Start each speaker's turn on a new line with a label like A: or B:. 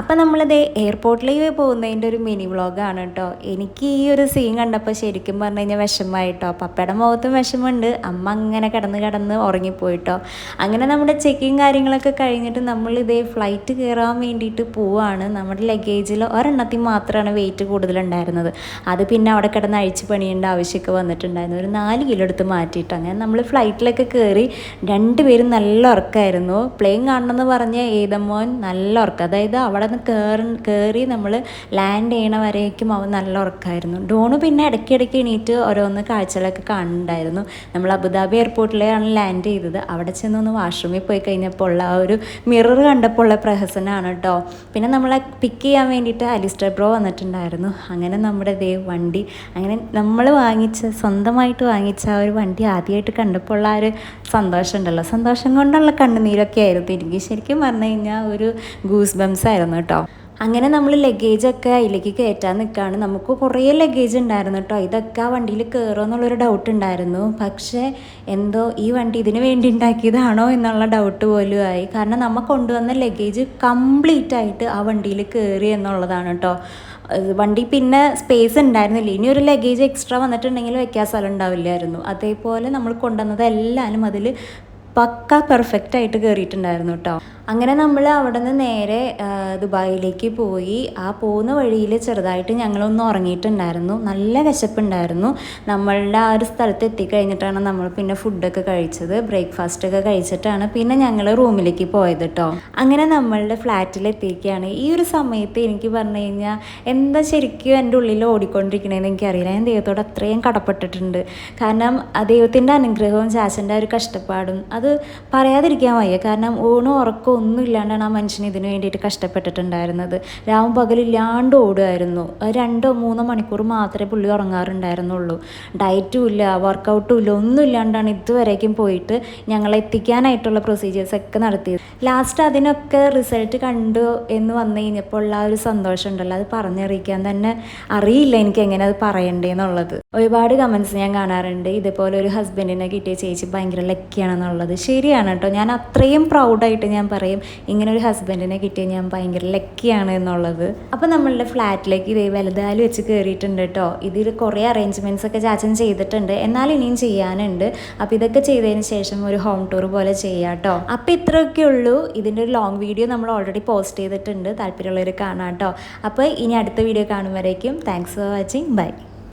A: അപ്പം നമ്മളിത് എയർപോർട്ടിലേക്ക് പോകുന്നതിന്റെ ഒരു മിനി വ്ളോഗാണ് കേട്ടോ എനിക്ക് ഈ ഒരു സീൻ കണ്ടപ്പോൾ ശരിക്കും പറഞ്ഞു കഴിഞ്ഞാൽ വിഷമമായിട്ടോ. പപ്പയുടെ മുഖത്തും വിഷമമുണ്ട്. അമ്മ അങ്ങനെ കിടന്ന് കിടന്ന് ഉറങ്ങിപ്പോയിട്ടോ. അങ്ങനെ നമ്മുടെ ചെക്കിങ് കാര്യങ്ങളൊക്കെ കഴിഞ്ഞിട്ട് നമ്മൾ ഫ്ലൈറ്റ് കയറാൻ വേണ്ടിയിട്ട് പോവാണ്. നമ്മുടെ ലഗേജിൽ ഒരെണ്ണത്തിൽ മാത്രമാണ് വെയിറ്റ് കൂടുതലുണ്ടായിരുന്നത്. അത് പിന്നെ അവിടെ കിടന്ന് അഴിച്ച് പണിയേണ്ട ആവശ്യമൊക്കെ വന്നിട്ടുണ്ടായിരുന്നു. ഒരു നാല് കിലോ എടുത്ത് മാറ്റിയിട്ട്. അങ്ങനെ നമ്മൾ ഫ്ലൈറ്റിലൊക്കെ കയറി രണ്ടുപേരും നല്ല ഉറക്കമായിരുന്നു പ്ലെയിൻ കാണണമെന്ന് പറഞ്ഞ ഏതമ്മോൻ നല്ല ഉറക്കം. അതായത് അവിടെ നിന്ന് കയറി കയറി നമ്മൾ ലാൻഡ് ചെയ്യണ വരേക്കും അവൻ നല്ല ഉറക്കമായിരുന്നു ഡോണു പിന്നെ ഇടയ്ക്കിടയ്ക്ക് എണീറ്റ് ഓരോന്ന് കാഴ്ചകളൊക്കെ കാണുന്നുണ്ടായിരുന്നു. നമ്മൾ അബുദാബി എയർപോർട്ടിലാണ് ലാൻഡ് ചെയ്തത്. അവിടെ ചെന്നൊന്ന് വാഷ്റൂമിൽ പോയി കഴിഞ്ഞപ്പോൾ ഉള്ള ആ ഒരു മിറർ കണ്ടപ്പോൾ ഉള്ള പ്രഹസനമാണ് കേട്ടോ പിന്നെ നമ്മളെ പിക്ക് ചെയ്യാൻ വേണ്ടിയിട്ട് അലിസ്റ്റർ ബ്രോ വന്നിട്ടുണ്ടായിരുന്നു. അങ്ങനെ നമ്മുടെ ദേ വണ്ടി അങ്ങനെ നമ്മൾ വാങ്ങിച്ച സ്വന്തമായിട്ട് വാങ്ങിച്ച ആ ഒരു വണ്ടി ആദ്യമായിട്ട് കണ്ടപ്പോൾ ഉള്ള ആ ഒരു സന്തോഷം ഉണ്ടല്ലോ. സന്തോഷം കൊണ്ടുള്ള കണ്ണുനീരൊക്കെ ആയിരുന്നു. എനിക്ക് ശരിക്കും പറഞ്ഞു കഴിഞ്ഞാൽ ഒരു ഗൂസ് ബംസ് ആയിരുന്നു. കേട്ടോ. അങ്ങനെ നമ്മൾ ലഗേജൊക്കെ അതിലേക്ക് കയറ്റാൻ നിൽക്കുകയാണ് നമുക്ക് കുറേ ലഗേജ് ഉണ്ടായിരുന്നു കേട്ടോ. ഇതൊക്കെ ആ വണ്ടിയിൽ കയറുമോ എന്നുള്ളൊരു ഡൗട്ട് ഉണ്ടായിരുന്നു. പക്ഷേ എന്തോ ഈ വണ്ടി ഇതിന് വേണ്ടി ഉണ്ടാക്കിയതാണോ എന്നുള്ള ഡൗട്ട് പോലും ആയി. കാരണം നമ്മൾ കൊണ്ടുവന്ന ലഗേജ് കംപ്ലീറ്റ് ആയിട്ട് ആ വണ്ടിയിൽ കയറി എന്നുള്ളതാണ് കേട്ടോ. വണ്ടി പിന്നെ സ്പേസ് ഉണ്ടായിരുന്നില്ല. ഇനി ഒരു ലഗേജ് എക്സ്ട്രാ വന്നിട്ടുണ്ടെങ്കിൽ വെക്കാൻ സ്ഥലം ഉണ്ടാവില്ലായിരുന്നു. അതേപോലെ നമ്മൾ കൊണ്ടുവന്നത് എല്ലാവരും അതിൽ പക്ക പെർഫെക്റ്റ് ആയിട്ട് കയറിയിട്ടുണ്ടായിരുന്നു കേട്ടോ അങ്ങനെ നമ്മൾ അവിടെ നിന്ന് നേരെ ദുബായിലേക്ക് പോയി. ആ പോകുന്ന വഴിയിൽ ചെറുതായിട്ട് ഞങ്ങളൊന്ന് ഉറങ്ങിയിട്ടുണ്ടായിരുന്നു. നല്ല വിശപ്പുണ്ടായിരുന്നു. നമ്മളുടെ ആ ഒരു സ്ഥലത്ത് എത്തിക്കഴിഞ്ഞിട്ടാണ് നമ്മൾ പിന്നെ ഫുഡൊക്കെ കഴിച്ചത്. ബ്രേക്ക്ഫാസ്റ്റ് ഒക്കെ കഴിച്ചിട്ടാണ് പിന്നെ ഞങ്ങൾ റൂമിലേക്ക് പോയത് കേട്ടോ അങ്ങനെ നമ്മളുടെ ഫ്ലാറ്റിൽ എത്തിയിരിക്കുകയാണ് ഈ ഒരു സമയത്ത് എനിക്ക് പറഞ്ഞു കഴിഞ്ഞാൽ എന്താ ശരിക്കും എന്റെ ഉള്ളിൽ ഓടിക്കൊണ്ടിരിക്കണേന്ന് എനിക്കറിയില്ല. ഞാൻ ദൈവത്തോട് അത്രയും കടപ്പെട്ടിട്ടുണ്ട്. കാരണം ആ ദൈവത്തിന്റെ അനുഗ്രഹവും ചാച്ചന്റെ ഒരു കഷ്ടപ്പാടും അത് പറയാതിരിക്കാൻ വയ്യ. കാരണം ഊണും ഉറക്കവും ഒന്നും ഇല്ലാണ്ടാണ് ആ മനുഷ്യൻ ഇതിനു വേണ്ടിയിട്ട് കഷ്ടപ്പെട്ടിട്ടുണ്ടായിരുന്നത്. രാവും പകലില്ലാണ്ട് ഓടുമായിരുന്നു രണ്ടോ മൂന്നോ മണിക്കൂർ മാത്രമേ പുള്ളി ഉറങ്ങാറുണ്ടായിരുന്നുള്ളൂ. ഡയറ്റും ഇല്ല വർക്കൗട്ടും ഇല്ല ഒന്നും ഇല്ലാണ്ടാണ് ഇതുവരേക്കും പോയിട്ട് ഞങ്ങളെ എത്തിക്കാനായിട്ടുള്ള പ്രൊസീജിയേഴ്സ് ഒക്കെ നടത്തിയത്. ലാസ്റ്റ് അതിനൊക്കെ റിസൾട്ട് കണ്ടു എന്ന് വന്നു കഴിഞ്ഞപ്പോൾ ഉള്ള ആ ഒരു സന്തോഷം ഉണ്ടല്ലോ. അത് പറഞ്ഞറിയിക്കാൻ തന്നെ അറിയില്ല എനിക്ക് എങ്ങനെ അത് പറയണ്ടേന്നുള്ളത്. ഒരുപാട് കമൻസ് ഞാൻ കാണാറുണ്ട്. ഇതുപോലെ ഒരു ഹസ്ബൻഡിനെ കിട്ടിയ ചേച്ചി ഭയങ്കര ലക്കിയാണെന്നുള്ളത് ശരിയാണ് കേട്ടോ. ഞാൻ അത്രയും പ്രൗഡായിട്ട് ഞാൻ പറയും ഇങ്ങനെ ഒരു ഹസ്ബൻഡിനെ കിട്ടിയ ഞാൻ ഭയങ്കര ലക്കിയാണ് എന്നുള്ളത്. അപ്പോൾ നമ്മളുടെ ഫ്ലാറ്റിലേക്ക് ഇതേ വലുതാൽ വെച്ച് കയറിയിട്ടുണ്ട് കേട്ടോ. ഇതിൽ കുറേ അറേഞ്ച്മെന്റ്സ് ഒക്കെ ചാച്ചൻ ചെയ്തിട്ടുണ്ട്. എന്നാൽ ഇനിയും ചെയ്യാനുണ്ട്. അപ്പോൾ ഇതൊക്കെ ചെയ്തതിന് ശേഷം ഒരു ഹോം ടൂർ പോലെ ചെയ്യാം കേട്ടോ. അപ്പോൾ ഇത്രയൊക്കെ ഉള്ളൂ. ഇതിന്റെ ഒരു ലോങ് വീഡിയോ നമ്മൾ ഓൾറെഡി പോസ്റ്റ് ചെയ്തിട്ടുണ്ട്. താല്പര്യമുള്ളവർ കാണാം കേട്ടോ. അപ്പോൾ ഇനി അടുത്ത വീഡിയോ കാണുമ്പോഴേക്കും താങ്ക്സ് ഫോർ വാച്ചിങ് ബൈ